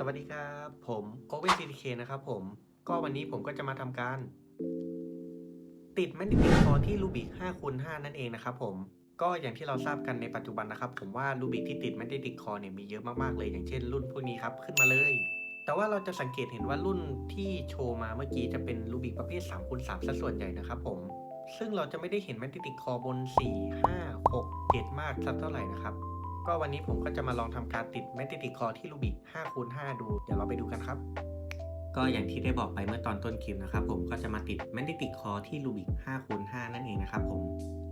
สวัสดีครับ ผมโอเว c เคนะครับผม ก็วันนี้ผมก็จะมาทำการ ติดแมกเนติกคอที่รูบิก5คูณ5นั่นเองนะครับผมก็อย่างที่เราทราบกันในปัจจุบันนะครับ ผมว่ารูบิกที่ติดแมกเนติกคอเนี่ยมีเยอะมากๆเลย อย่างเช่นรุ่นพวกนี้ครับ ขึ้นมาเลย แต่ว่าเราจะสังเกตเห็นว่ารุ่นที่โชว์มาเมื่อกี้จะเป็นรูบิกประเภท3คูณ3ซะส่วนใหญ่นะครับผมซึ่งเราจะไม่ได้เห็นแมกเนติกคอบน 4 5 6 7 มากสักเท่าไหร่นะครับ ก็วันนี้ผมก็จะมาลองทำการติดแมกเนติกคอที่รูบิก5คูณ5ดู เดี๋ยวเราไปดูกันครับ ก็อย่างที่ได้บอกไปเมื่อตอนต้นคลิปนะครับผมก็จะมาติดแมกเนติกคอที่รูบิก5คูณ5นั่นเองนะครับผม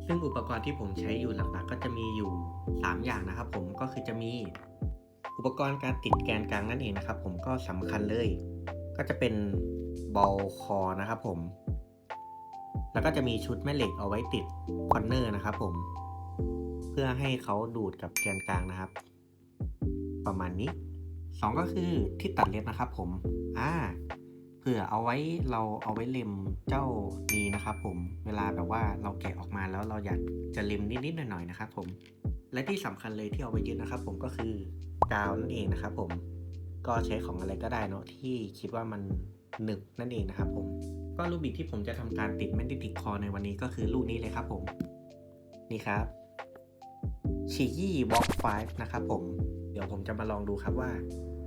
ซึ่งอุปกรณ์ที่ผมใช้อยู่หลักๆก็จะมีอยู่ 3 อย่างนะครับผมก็คือจะมีอุปกรณ์การติดแกนกลางนั่นเองนะครับผมก็สำคัญเลย ก็จะเป็นบอลคอนะครับผม แล้วก็จะมีชุดแม่เหล็กเอาไว้ติดคอนเนอร์นะครับผม เพื่อให้เขาดูดกับแกนกลางนะครับ ประมาณนี้สองก็คือที่ตัดเล็บนะครับผมอ่าเผื่อเอาไว้เราเอาไว้เล็มเจ้านี้นะครับผมเวลาแบบว่าเราแกะออกมาแล้วเราอยากจะเล็มนิดๆหน่อยๆนะครับผมและที่สำคัญเลยที่เอาไว้ยึดนะครับ ผมก็คือกาวนั่นเองนะครับ ผมก็ใช้ของอะไรก็ได้เนอะที่คิดว่ามันหนึบนั่นเองนะครับ ผมก็ลูกบิดที่ผมจะทำการติดแมกเนติกคอในวันนี้ก็คือลูกนี้เลยครับ ผม นี่ครับ ชียี่วอล์กไฟนะครับผม เดี๋ยวผมจะมาลองดูครับว่า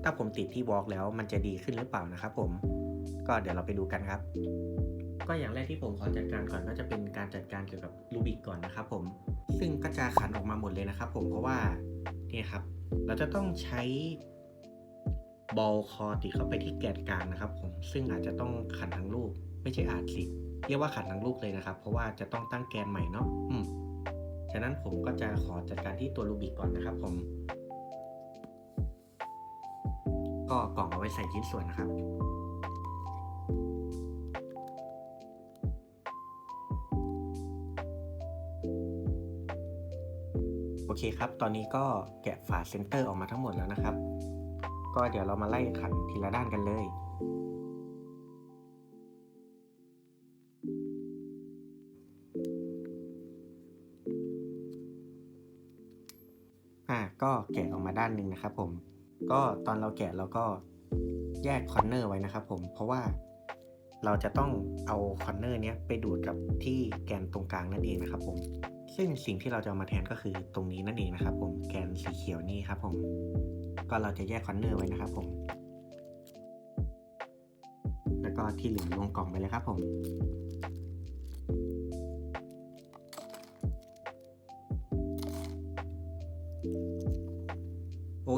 ถ้าผมติดที่วอล์กแล้วมันจะดีขึ้นหรือเปล่านะครับผม ก็เดี๋ยวเราไปดูกันครับ ก็อย่างแรกที่ผมขอจัดการก่อนก็จะเป็นการจัดการเกี่ยวกับลูบิกก่อนนะครับผม ซึ่งก็จะขันออกมาหมดเลยนะครับผมเพราะว่าเนี่ยครับ เราจะต้องใช้บอลคอติดเข้าไปที่แกนกลางนะครับ ผม ซึ่งอาจจะต้องขันทั้งลูก ไม่ใช่อาจสิ เรียกว่าขันทั้งลูกเลยนะครับ เพราะว่าจะต้องตั้งแกนใหม่เนาะอืม ฉะนั้นผมก็จะขอจัดการที่ตัวลูบิกก่อนนะครับผม ก็กล่องเอาไว้ใส่ชิ้นส่วนนะครับโอเคครับ ตอนนี้ก็แกะฝาเซนเตอร์ออกมาทั้งหมดแล้วนะครับ ก็เดี๋ยวเรามาไล่ขันทีละด้านกันเลย ก็แกะออกมาด้านหนึ่งนะครับผมก็ตอนเราแกะเราก็แยกคอนเนอร์ไว้นะครับผมเพราะว่าเราจะต้องเอาคอนเนอร์เนี้ยไปดูดกับที่แกนตรงกลางนั่นเองนะครับผมซึ่งสิ่งที่เราจะเอามาแทนก็คือตรงนี้นั่นเองนะครับผมแกนสีเขียวนี่ครับผมก็เราจะแยกคอนเนอร์ไว้นะครับผมแล้วก็ที่เหลือลงกล่องไปเลยครับผม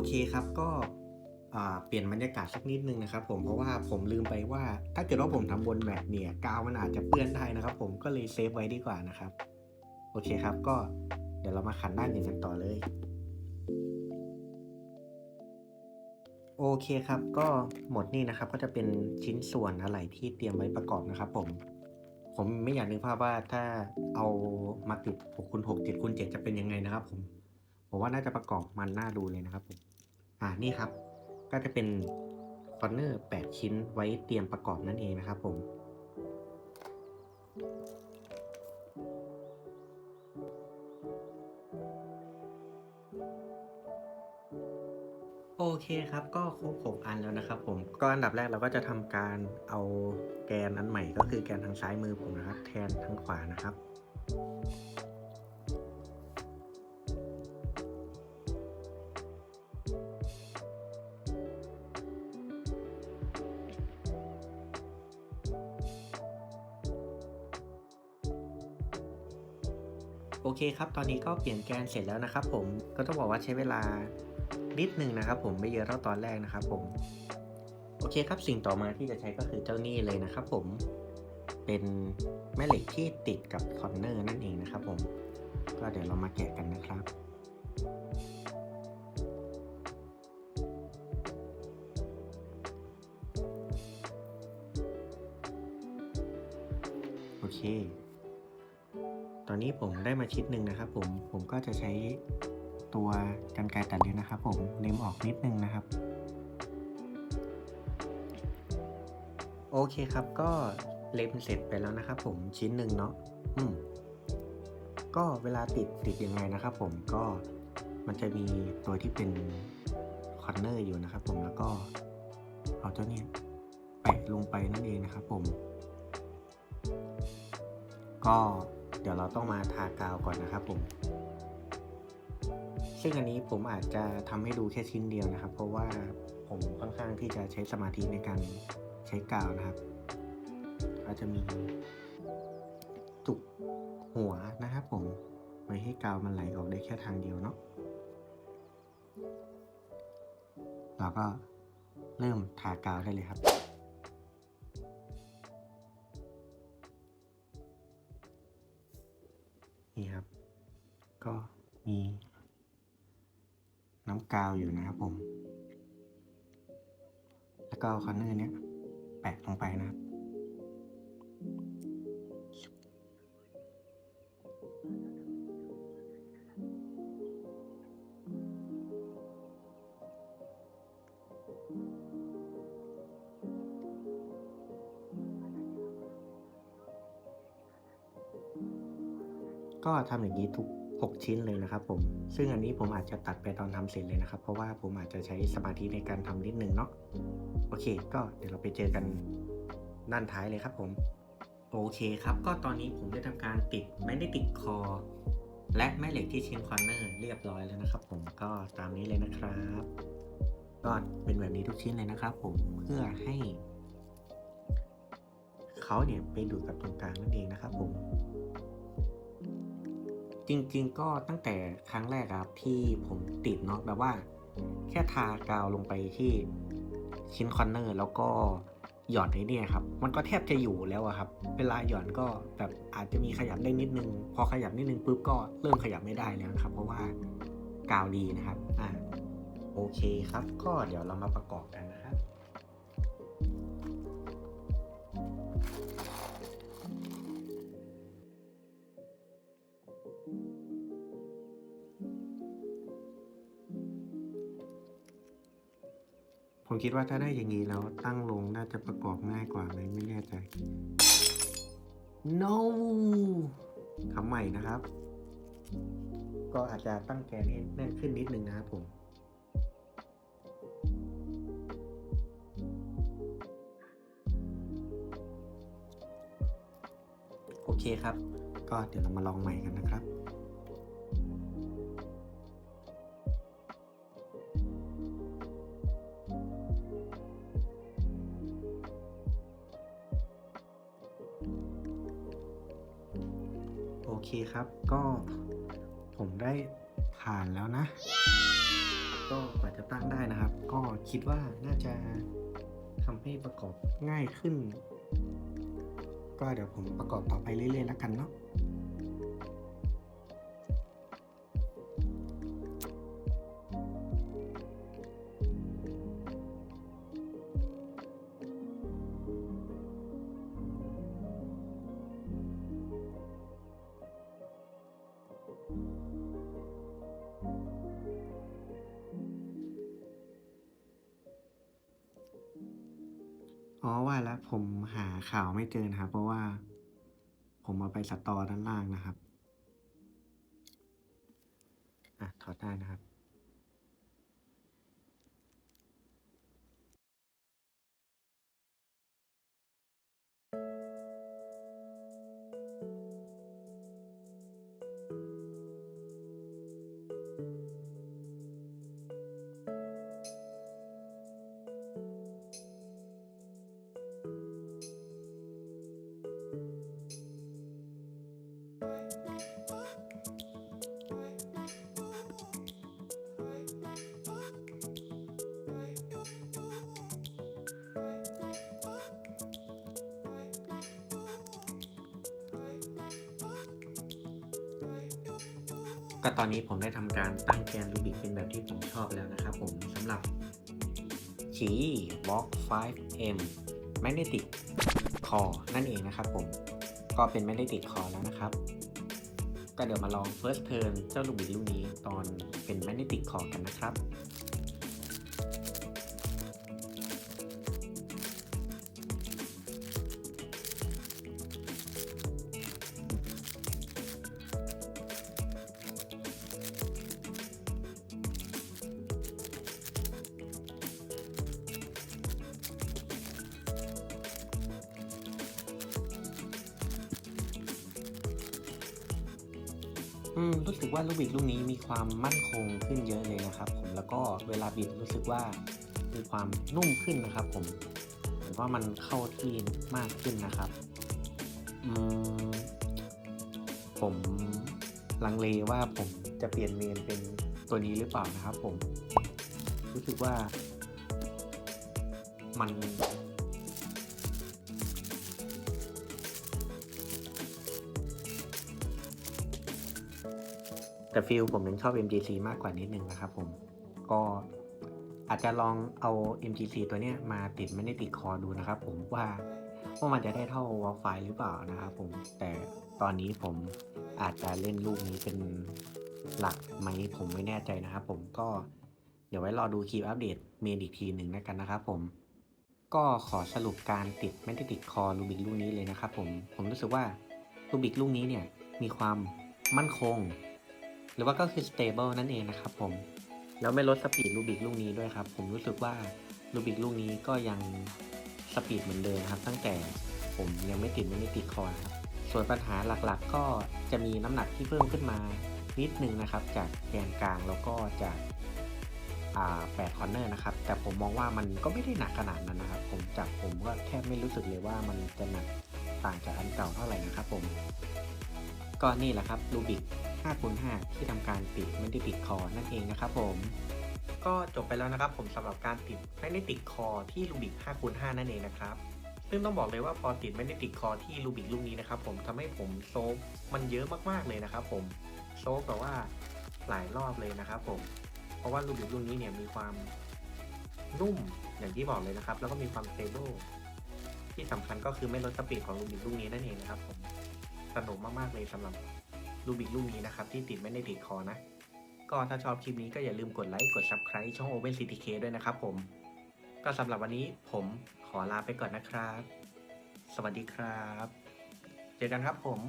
เคครับก็เปลี่ยนบรรยากาศสักนิดนึงนะครับผมเพราะว่าผมลืมไปว่า ถ้าเกิดว่าผมทำบนแบบเนี่ยกาวมันอาจจะเปื้อนได้นะครับ ผมก็เลยเซฟไว้ดีกว่านะครับ โอเคครับก็เดี๋ยวเรามาขันด้านอื่นกันต่อเลยโอเคครับก็หมดนี่นะครับก็จะเป็นชิ้นส่วนอะไรที่เตรียมไว้ประกอบนะครับผมผมไม่อยากนึกภาพว่าถ้าเอามาติด6คูณ6 7คูณ7จะเป็นยังไงนะครับผมผมว่าน่าจะประกอบมันน่าดูเลยนะครับผม อ่านี่ครับ ก็จะเป็นคอนเนอร์ 8 ชิ้นไว้เตรียมประกอบนั่นเองนะครับผม โอเคครับ ก็ครบ6อันแล้วนะครับผม ก็อันดับแรกเราก็จะทำการเอาแกนอันใหม่ก็คือแกนทางซ้ายมือผมนะครับ แทนทางขวานะครับ เคครับ ตอนนี้ก็เปลี่ยนแกนเสร็จแล้วนะครับผม ก็ต้องบอกว่าใช้เวลานิดนึงนะครับผมไม่เยอะเท่าตอนแรกนะครับผม โอเคครับสิ่งต่อมาที่จะใช้ก็คือเจ้านี่เลยนะครับผม เป็นแม่เหล็กที่ติดกับคอนเนอร์นั่นเองนะครับผม ก็เดี๋ยวเรามาแกะกันนะครับโอเค ตอนนี้ผมได้มาชิ้นหนึ่งนะครับ ผมผมก็จะใช้ตัวกันไกรตัดเล็บนะครับ ผมเล็มออกนิดนึงนะครับ โอเคครับก็เล็มเสร็จไปแล้วนะครับ ผมชิ้นหนึ่งเนาะอืมก็เวลาติดติดยังไงนะครับ ผมก็มันจะมีตัวที่เป็นคอนเนอร์อยู่นะครับ ผมแล้วก็เอาเจ้าเนี่ยแปะลงไปนั่นเองนะครับ ผม ก็ เดี๋ยวเราต้องมาทากาวก่อนนะครับผม ซึ่งอันนี้ผมอาจจะทำให้ดูแค่ชิ้นเดียวนะครับ เพราะว่าผมค่อนข้างที่จะใช้สมาธิในการใช้กาวนะครับ ก็จะมีจุกหัวนะครับผมไม่ให้กาวมันไหลออกได้แค่ทางเดียวเนาะเราก็เริ่มทากาวได้เลยครับ อยู่นะครับผม แล้วก็เอาคอนเนอร์เนี้ยแปะลงไปนะครับ ก็ทำอย่างนี้ทุก 6 ชิ้นเลยนะครับผม ซึ่งอันนี้ผมอาจจะตัดไปตอนทำเสร็จเลยนะครับ เพราะว่าผมอาจจะใช้สมาธิในการทำนิดนึงเนาะ โอเค ก็เดี๋ยวเราไปเจอกันด้านท้ายเลยครับผม โอเคครับ ก็ตอนนี้ผมได้ทำการติดไม่ได้ติดคอ และแม่เหล็กที่ชิ้นคอนเนอร์เรียบร้อยแล้วนะครับ ผม ก็ตามนี้เลยนะครับ ก็เป็นแบบนี้ทุกชิ้นเลยนะครับ ผม เพื่อให้เขาเนี่ยไปดูดกับตรงกลางนั่นเองนะครับผม จริง ๆ ก็ตั้งแต่ครั้งแรกครับที่ผมติดเนาะแบบว่า แค่ทากาวลงไปที่ชิ้นคอนเนอร์แล้วก็หย่อนไอ้นี่ครับ มันก็แทบจะอยู่แล้วครับ เวลาหย่อนก็แบบอาจจะมีขยับได้นิดนึง พอขยับนิดนึงปุ๊บก็เริ่มขยับไม่ได้แล้วครับ เพราะว่ากาวดีนะครับ อ่าโอเคครับ ก็เดี๋ยวเรามาประกอบกันนะครับ คิดว่าถ้าได้อย่างนี้แล้วตั้งลงน่าจะประกอบง่ายกว่าไหมไม่แน่ใจ no ทำใหม่นะครับ ก็อาจจะตั้งแกนให้แน่นขึ้นนิดนึงนะครับผมโอเคครับ ก็เดี๋ยวเรามาลองใหม่กันนะครับ เคครับ ก็ผมได้ผ่านแล้วนะ ก็กว่าจะตั้งได้นะครับ ก็คิดว่าน่าจะทำให้ประกอบง่ายขึ้น ก็เดี๋ยวผมประกอบต่อไปเรื่อยๆแล้วกันเนาะ อ๋อว่าแล้วผมหาข่าวไม่เจอนะครับ เพราะว่า ผมมาไปสตอด้านล่างนะครับ อะถอดได้นะครับ ก็ตอนนี้ผมได้ทำการตั้งแกนรูบิกเป็นแบบที่ผมชอบแล้วนะครับผมสำหรับฉี Block 5M Magnetic Core นั่นเองนะครับผม ก็เป็น Magnetic Core แล้วนะครับ ก็เดี๋ยวมาลอง First Turn เจ้ารูบิกลูกนี้ตอนเป็น Magnetic Core กันนะครับ อืมรู้สึกว่าลูกบิดลูกนี้มีความมั่นคงขึ้นเยอะเลยนะครับ ผมแล้วก็เวลาบิดรู้สึกว่ามีความนุ่มขึ้นนะครับ ผมผมว่ามันเข้าที่มากขึ้นนะครับอืมผมลังเลว่าผมจะเปลี่ยนเมนเป็นตัวนี้หรือเปล่านะครับ ผม รู้สึกว่ามัน แต่ฟิลผมยังชอบ MGC มากกว่านิดนึงนะครับผมก็อาจจะลองเอา MGC ตัวเนี้ยมาติดไม่ได้ติดคอดูนะครับผมว่าว่ามันจะได้เท่าวอลไฟหรือเปล่านะครับผมแต่ตอนนี้ผมอาจจะเล่นลูกนี้เป็นหลักไหมผมไม่แน่ใจนะครับผมก็เดี๋ยวไว้รอดูคลิปอัปเดตเมนอีกทีหนึ่งแล้วกันนะครับผมก็ขอสรุปการติดไม่ได้ติดคอลูบิกลูกนี้เลยนะครับผมผมรู้สึกว่าลูบิกลูกนี้เนี่ยมีความมั่นคง รือว่าก็คือ stable นั่นเองนะครับผม แล้วไม่ลดสปีดลูบิกลูกนี้ด้วยครับ ผมรู้สึกว่าลูบิกลูกนี้ก็ยังสปีดเหมือนเดิมครับ ตั้งแต่ผมยังไม่ติดไม่ได้ติดคอครับ ส่วนปัญหาหลักๆ ก็จะมีน้ำหนักที่เพิ่มขึ้นมานิดนึงนะครับ จากแกนกลางแล้วก็จากแปดคอนเนอร์นะครับ แต่ผมมองว่ามันก็ไม่ได้หนักขนาดนั้นนะครับ ผมจับผมก็แทบไม่รู้สึกเลยว่ามันจะหนักต่างจากอันเก่าเท่าไหร่นะครับผม ก็นี่แหละครับลูบิก 5คูณ5ที่ทำการติดไม่ได้ติดคอนั่นเองนะครับผม ก็จบไปแล้วนะครับผมสำหรับการติดไม่ได้ติดคอที่ลูบิก5คูณ5นั่นเองนะครับซึ่งต้องบอกเลยว่าพอติดไม่ได้ติดคอที่ลูบิกลูกนี้นะครับผมทำให้ผมโซฟมันเยอะมากๆเลยนะครับผมโซฟแบบว่าหลายรอบเลยนะครับผม เพราะว่าลูบิกลูกนี้เนี่ยมีความนุ่มอย่างที่บอกเลยนะครับ แล้วก็มีความสเตเบิลที่สำคัญก็คือไม่ลดสปีดของลูบิกลูกนี้นั่นเองนะครับผมสนุกมากๆเลยสำหรับ ลูบิกลูกนี้นะครับ ที่ติดไม่ได้ติดคอนะ ก็ถ้าชอบคลิปนี้ก็อย่าลืมกดไลค์กด Subscribe ช่อง Open CTK ด้วยนะครับผม ก็สำหรับวันนี้ผมขอลาไปก่อนนะครับ สวัสดีครับ เจอกันครับผม